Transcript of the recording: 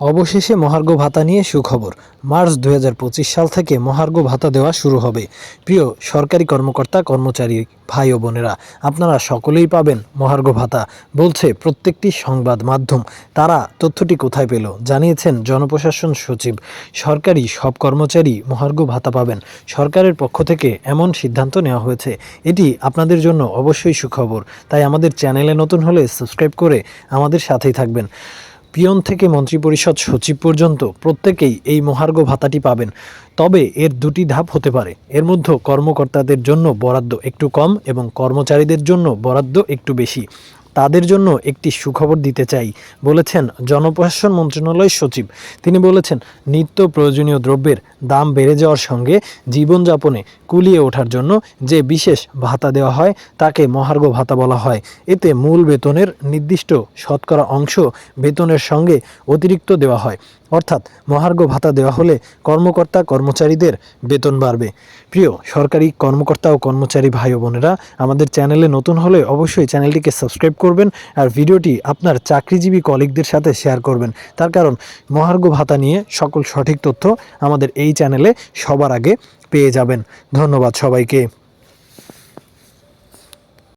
অবশেষে মহার্ঘ ভাতা নিয়ে সুখবর। মার্চ দু হাজার পঁচিশ সাল থেকে মহার্ঘ ভাতা দেওয়া শুরু হবে। প্রিয় সরকারি কর্মকর্তা, কর্মচারী ভাই ও বোনেরা, আপনারা সকলেই পাবেন মহার্ঘ ভাতা, বলছে প্রত্যেকটি সংবাদ মাধ্যম। তারা তথ্যটি কোথায় পেল জানিয়েছেন জনপ্রশাসন সচিব। সরকারি সব কর্মচারী মহার্ঘ ভাতা পাবেন। সরকারের পক্ষ থেকে এমন সিদ্ধান্ত নেওয়া হয়েছে। এটি আপনাদের জন্য অবশ্যই সুখবর। তাই আমাদের চ্যানেলে নতুন হলে সাবস্ক্রাইব করে আমাদের সাথেই থাকবেন। পিয়ন থেকে মন্ত্রিপরিষদ সচিব পর্যন্ত প্রত্যেকেই এই মহার্ঘ ভাতাটি পাবেন। তবে এর দুটি ধাপ হতে পারে। এর মধ্যে কর্মকর্তাদের জন্য বরাদ্দ একটু কম এবং কর্মচারীদের জন্য বরাদ্দ একটু বেশি। তাদের জন্য একটি সুখবর দিতে চাই, বলেছেন জনপ্রশাসন মন্ত্রণালয় সচিব। তিনি বলেছেন, নিত্য প্রয়োজনীয় দ্রব্যের দাম বেড়ে যাওয়ার সঙ্গে জীবনযাপনে কুলিয়ে ওঠার জন্য যে বিশেষ ভাতা দেওয়া হয়, তাকে মহার্ঘ ভাতা বলা হয়। এতে মূল বেতনের নির্দিষ্ট শতকরা অংশ বেতনের সঙ্গে অতিরিক্ত দেওয়া হয়। অর্থাৎ মহার্ঘ ভাতা দেওয়া হলে কর্মকর্তা, কর্মচারীদের বেতন বাড়বে। প্রিয়, সরকারি কর্মকর্তা ও কর্মচারী ভাই বোনেরা, আমাদের চ্যানেলে নতুন হলে অবশ্যই চ্যানেলটিকে সাবস্ক্রাইব করবেন আর ভিডিওটি আপনার চাকরিজীবী কলিগদের সাথে শেয়ার করবেন। তার কারণ, মহার্ঘ ভাতা নিয়ে সকল সঠিক তথ্য আমাদের এই চ্যানেলে সবার আগে পেয়ে যাবেন। ধন্যবাদ সবাইকে।